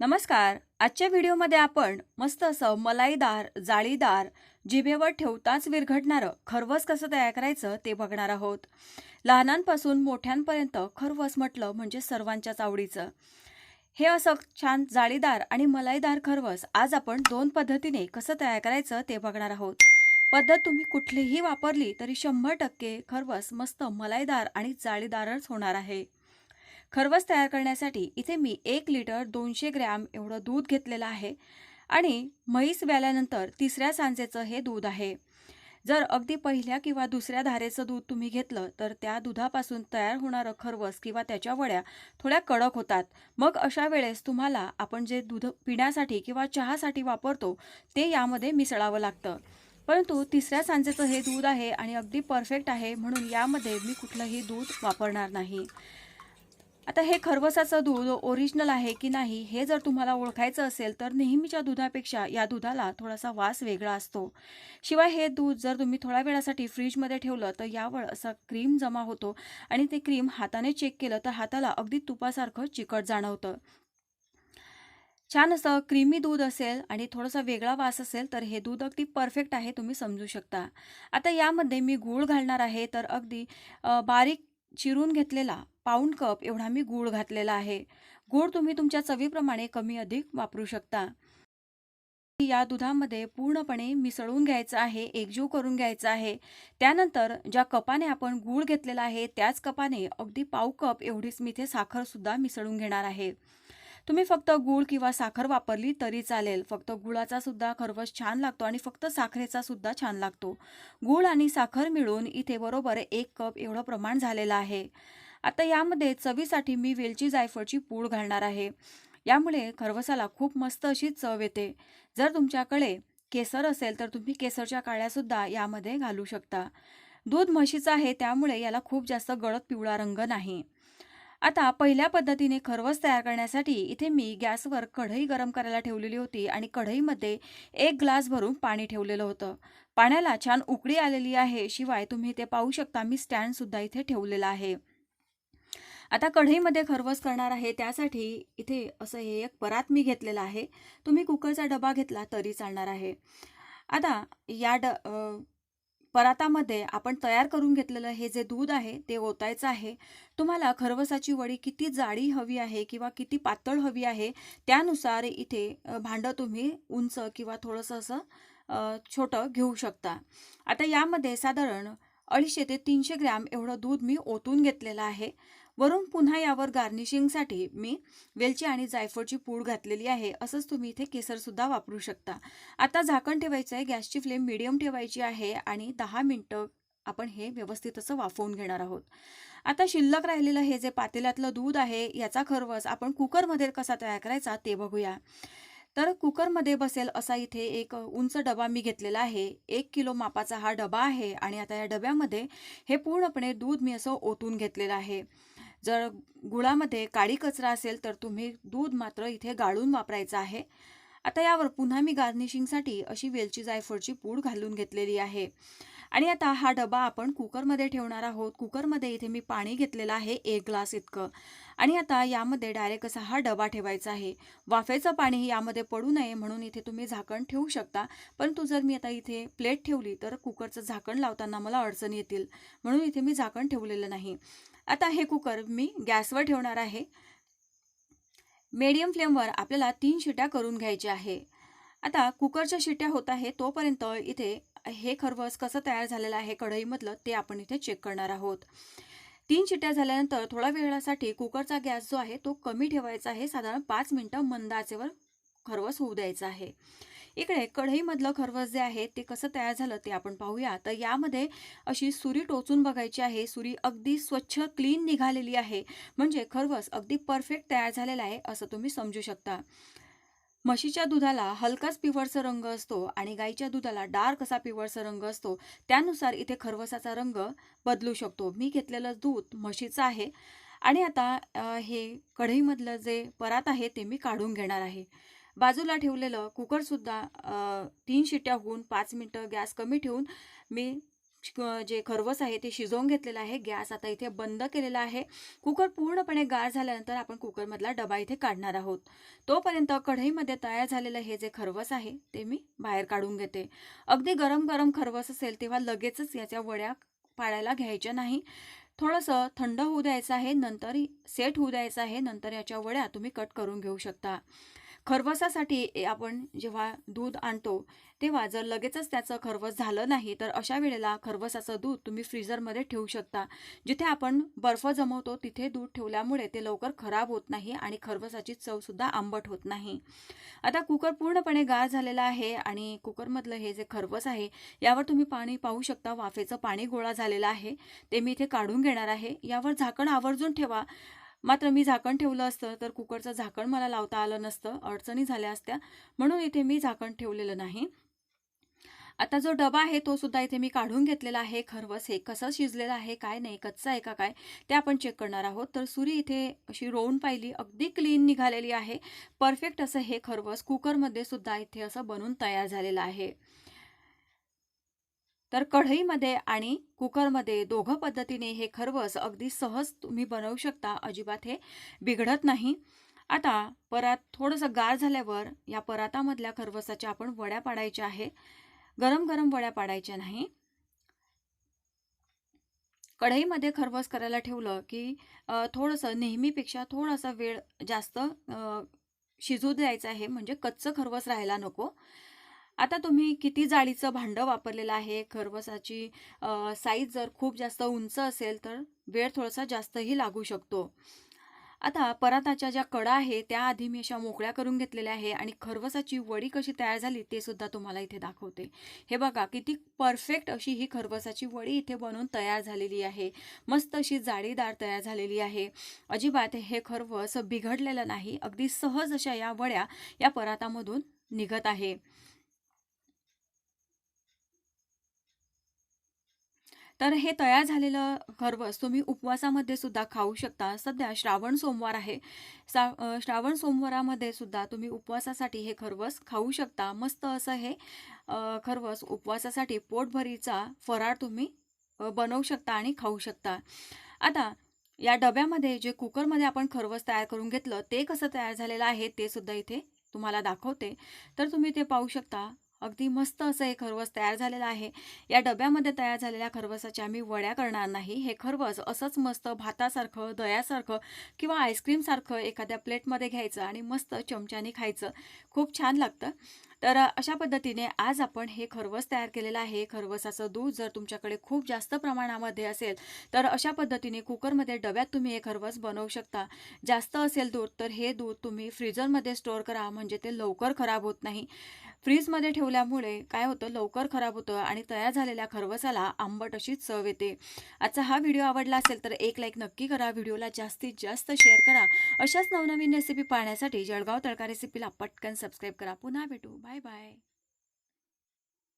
नमस्कार. आजच्या व्हिडिओमध्ये आपण मस्त असं मलाईदार जाळीदार जिभेवर ठेवताच विरघटणारं खरवस कसं तयार करायचं ते बघणार आहोत. लहानांपासून मोठ्यांपर्यंत खरवस म्हटलं म्हणजे सर्वांच्याच आवडीचं. हे असं छान जाळीदार आणि मलाईदार खरवस आज आपण दोन पद्धतीने कसं तयार करायचं ते बघणार आहोत. पद्धत तुम्ही कुठलीही वापरली तरी शंभर टक्के खरवस मस्त मलाईदार आणि जाळीदारच होणार आहे. खरवस तयार करण्यासाठी इथे मी एक लिटर दोनशे ग्रॅम एवढं दूध घेतलेलं आहे आणि म्हैस व्याल्यानंतर तिसऱ्या सांजेचं हे दूध आहे. जर अगदी पहिल्या किंवा दुसऱ्या धारेचं दूध तुम्ही घेतलं तर त्या दुधापासून तयार होणारं खरवस किंवा त्याच्या वड्या थोड्या कडक होतात. मग अशा वेळेस तुम्हाला आपण जे दूध पिण्यासाठी किंवा चहासाठी वापरतो ते यामध्ये मिसळावं लागतं. परंतु तिसऱ्या सांजेचं हे दूध आहे आणि अगदी परफेक्ट आहे म्हणून यामध्ये मी कुठलंही दूध वापरणार नाही. आता हे खरवसाचं दूध ओरिजिनल आहे की नाही हे जर तुम्हाला ओळखायचं असेल तर नेहमीच्या दुधापेक्षा या दुधाला थोडासा वास वेगळा असतो. शिवाय हे दूध जर तुम्ही थोड्या वेळासाठी फ्रीजमध्ये ठेवलं तर यावर असा क्रीम जमा होतो आणि ते क्रीम हाताने चेक केलं तर हाताला अगदी तुपासारखं चिकट जाणवतं. छान असं क्रीमी दूध असेल आणि थोडासा वेगळा वास असेल तर हे दूध अगदी परफेक्ट आहे तुम्ही समजू शकता. आता यामध्ये मी गूळ घालणार आहे तर अगदी बारीक चिरून घेतलेला पाऊण कप एवढा मी गूळ घातलेला आहे. गूळ तुम्ही तुमच्या चवीप्रमाणे कमी अधिक वापरू शकता. या दुधामध्ये पूर्णपणे मिसळून घ्यायचं आहे एकजीव करून घ्यायचं आहे. त्यानंतर ज्या कपाने आपण गूळ घेतलेला आहे त्याच कपाने अगदी पाव कप एवढीच मी इथे साखरसुद्धा मिसळून घेणार आहे. तुम्ही फक्त गूळ किंवा साखर वापरली तरी चालेल. फक्त गुळाचा सुद्धा खरवस छान लागतो आणि फक्त साखरेचा सुद्धा छान लागतो. गूळ आणि साखर मिळून इथे बरोबर एक कप एवढं प्रमाण झालेलं आहे. आता यामध्ये चवीसाठी मी वेलची जायफळची पूड घालणार आहे. यामुळे खरवसाला खूप मस्त अशी चव येते. जर तुमच्याकडे केसर असेल तर तुम्ही केसरच्या काळ्यासुद्धा यामध्ये घालू शकता. दूध म्हशीचं आहे त्यामुळे याला खूप जास्त गळत पिवळा रंग नाही. आता पहिल्या पद्धतीने खरवस तयार करण्यासाठी इथे मी गॅसवर कढई गरम करायला ठेवलेली होती आणि कढईमध्ये एक ग्लास भरून पाणी ठेवलेलं होतं. पाण्याला छान उकळी आलेली आहे शिवाय तुम्ही ते पाहू शकता मी स्टँडसुद्धा इथे ठेवलेला आहे. आता कढईमध्ये खरवस करणार आहे त्यासाठी इथे असं हे एक परात मी घेतलेलं आहे. तुम्ही कुकरचा डबा घेतला तरी चालणार आहे. आता या ड परातामध्ये आपण तयार करून घेतलेलं हे जे दूध आहे ते ओतायचं आहे. तुम्हाला खरवसाची वडी किती जाडी हवी आहे किंवा किती पातळ हवी आहे त्यानुसार इथे भांडं तुम्ही उंच किंवा थोडंसं असं छोटं घेऊ शकता. आता यामध्ये साधारण अडीचशे ते तीनशे ग्रॅम एवढं दूध मी ओतून घेतलेलं आहे. वरून पुन्हा यावर गार्निशिंगसाठी मी वेलची आणि जायफळची पूड घातलेली आहे. असंच तुम्ही इथे केसरसुद्धा वापरू शकता. आता झाकण ठेवायचं आहे. गॅसची फ्लेम मिडियम ठेवायची आहे आणि दहा मिनटं आपण हे व्यवस्थित असं वाफवून घेणार आहोत. आता शिल्लक राहिलेलं हे जे पातेल्यातलं दूध आहे याचा खरवस आपण कुकरमध्ये कसा तयार करायचा ते बघूया. तर कुकरमध्ये बसेल असा इथे एक उंच डबा मी घेतलेला आहे. एक किलो मापाचा हा डबा आहे आणि आता या डब्यामध्ये हे पूर्णपणे दूध मी असं ओतून घेतलेलं आहे. जर गुळामध्ये काळी कचरा असेल तर तुम्ही दूध मात्र इथे गाळून वापरायचं आहे. आता यावर पुन्हा मी गार्निशिंगसाठी अशी वेलची जायफळची पूड घालून घेतलेली आहे. आणि आता हा डबा आपण कुकरमध्ये ठेवणार आहोत. कुकरमध्ये इथे मी पाणी घेतलेलं आहे एक ग्लास इतकं. आणि आता यामध्ये डायरेक्ट असा हा डबा ठेवायचा आहे. वाफेचं पाणी यामध्ये पडू नये म्हणून इथे तुम्ही झाकण ठेवू शकता. परंतु जर मी आता इथे प्लेट ठेवली तर कुकरचं झाकण लावताना मला अडचण येतील. म्हणून इथे मी झाकण ठेवलेलं नाही. आता हे कुकर मी गॅसवर ठेवणार आहे. मीडियम फ्लेमवर आपल्याला तीन शिट्या करून घ्यायच्या आहे. आता कुकरच्या शिट्या होत आहे तोपर्यंत इथे हे खरवस कसं तयार झालेलं आहे कढईमधलं ते आपण इथे चेक करणार आहोत. तीन शिट्या झाल्यानंतर थोड्या वेळासाठी कुकरचा गॅस जो आहे तो कमी ठेवायचा आहे. साधारण पाच मिनटं मंद आचेवर खरवस होऊ द्यायचं आहे. इकडे कढईमधलं खरवस जे आहे ते कसं तयार झालं ते आपण पाहूया. तर यामध्ये अशी सुरी टोचून बघायची आहे. सुरी अगदी स्वच्छ क्लीन निघालेली आहे. म्हणजे खरवस अगदी परफेक्ट तयार झालेला आहे असं तुम्ही समजू शकता. म्हशीच्या दुधाला हलकाच पिवळसर रंग असतो आणि गाईच्या दुधाला डार्क असा पिवळसर रंग असतो. त्यानुसार इथे खरवसाचा रंग बदलू शकतो. मी घेतलेलं दूध म्हशीचं आहे आणि आता हे कढईमधलं जे परात आहे ते मी काढून घेणार आहे. बाजूला ठेवलेलं कुकरसुद्धा तीन शिट्या होऊन पाच मिनटं गॅस कमी ठेवून मी जे खरवस आहे ते शिजवून घेतलेलं आहे. गॅस आता इथे बंद केलेला आहे. कुकर पूर्णपणे गार झाल्यानंतर आपण कुकरमधला डबा इथे काढणार आहोत. तोपर्यंत कढईमध्ये तयार झालेलं हे जे खरवस आहे ते मी बाहेर काढून घेते. अगदी गरम गरम खरवस असेल तेव्हा लगेचच याच्या वड्या पाडायला घ्यायच्या नाही. थोडंसं थंड होऊ द्यायचं आहे. नंतर सेट होऊ द्यायचं आहे. नंतर याच्या वड्या तुम्ही कट करून घेऊ शकता. खरवसासाठी आपण जेव्हा दूध आणतो तेव्हा जर लगेचच त्याचं खरवस झालं नाही तर अशा वेळेला खरवसाचं दूध तुम्ही फ्रीजरमध्ये ठेवू शकता. जिथे आपण बर्फ जमवतो तिथे दूध ठेवल्यामुळे ते लवकर खराब होत नाही आणि खरवसाची चवसुद्धा आंबट होत नाही. आता कुकर पूर्णपणे गार झालेला आहे आणि कुकरमधलं हे जे खरवस आहे यावर तुम्ही पाणी पाहू शकता. वाफेचं पाणी गोळा झालेलं आहे. ते मी इथे काढून घेणार आहे. यावर झाकण आवर्जून ठेवा. मात्र मी झाकण ठेवलं असतं तर कुकरचं झाकण मला लावता आलं नसतं अडचणी झाल्या असत्या. म्हणून इथे मी झाकण ठेवलेलं नाही. आता जो डबा आहे तो सुद्धा इथे मी काढून घेतलेला आहे. खरवस हे कसं शिजलेलं आहे काय नाही कच्चा आहे का काय ते आपण चेक करणार आहोत. तर सुरी इथे अशी रोवून पाहिली अगदी क्लीन निघालेली आहे. परफेक्ट असं हे खरवस कुकरमध्ये सुद्धा इथे असं बनून तयार झालेलं आहे. तर कढईमध्ये आणि कुकरमध्ये दोघं पद्धतीने हे खरवस अगदी सहज तुम्ही बनवू शकता. अजिबात हे बिघडत नाही. आता परात थोडंसं गार झाल्यावर या परातामधल्या खरवसाच्या आपण वड्या पाडायच्या आहे गरम गरम वड्या पाडायच्या नाही. कढईमध्ये खरवस करायला ठेवलं की थोडंसं नेहमीपेक्षा थोडासा वेळ जास्त शिजू द्यायचा आहे. म्हणजे कच्चं खरवस राहायला नको. आता तुम्ही किती जाळीचं भांडं वापरलेलं आहे? खरवसाची साईज जर खूप जास्त उंच असेल तर वेळ थोडासा जास्तही लागू शकतो. आता पराताच्या ज्या कडा आहे त्या आधी मी अशा मोकळ्या करून घेतलेल्या आहे आणि खरवसाची वडी कशी तयार झाली ते सुद्धा तुम्हाला इथे दाखवते. हे बघा किती परफेक्ट अशी ही खरवसाची वडी इथे बनवून तयार झालेली आहे. मस्त अशी जाळीदार तयार झालेली आहे. अजिबात हे खरवस बिघडलेलं नाही. अगदी सहज अशा या वड्या या परातामधून निघत आहे. तर हे तयार झालेलं खरवस तुम्ही उपवासामध्ये सुद्धा खाऊ शकता. सध्या श्रावण सोमवार आहे. सा श्रावण सोमवारामध्ये सुद्धा तुम्ही उपवासासाठी हे खरवस खाऊ शकता. मस्त असं हे खरवस उपवासासाठी पोटभरीचा फराळ तुम्ही बनवू शकता आणि खाऊ शकता. आता या डब्यामध्ये जे कुकरमध्ये आपण खरवस तयार करून घेतलं ते कसं तयार झालेलं आहे ते सुद्धा इथे तुम्हाला दाखवते. तर तुम्ही ते पाहू शकता. अगदी मस्त असं हे खरवस तयार झालेलं आहे. या डब्यामध्ये तयार झालेल्या खरवसाच्या आम्ही वड्या करणार नाही. हे खरवस असंच मस्त भातासारखं दह्यासारखं किंवा आईस्क्रीमसारखं एखाद्या प्लेटमध्ये घ्यायचं आणि मस्त चमच्याने खायचं. खूप छान लागतं. तर अशा पद्धतीने आज आपण हे खरवस तयार केलेलं आहे. खरवसाचं दूध जर तुमच्याकडे खूप जास्त प्रमाणामध्ये असेल तर अशा पद्धतीने कुकरमध्ये डब्यात तुम्ही हे खरवस बनवू शकता. जास्त असेल दूध तर हे दूध तुम्ही फ्रीजरमध्ये स्टोअर करा. म्हणजे ते लवकर खराब होत नाही. फ्रीजमध्ये ठेवल्यामुळे काय होतं लवकर खराब होतं आणि तयार झालेल्या खरवसाला आंबट अशी चव येते. आजचा हा व्हिडिओ आवडला असेल तर एक लाईक नक्की करा व्हिडिओला जास्तीत जास्त शेअर करा. अशाच नवनवीन रेसिपी पाहण्यासाठी जळगाव तडका रेसिपीला पटकन सबस्क्राईब करा. पुन्हा भेटू. Bye bye.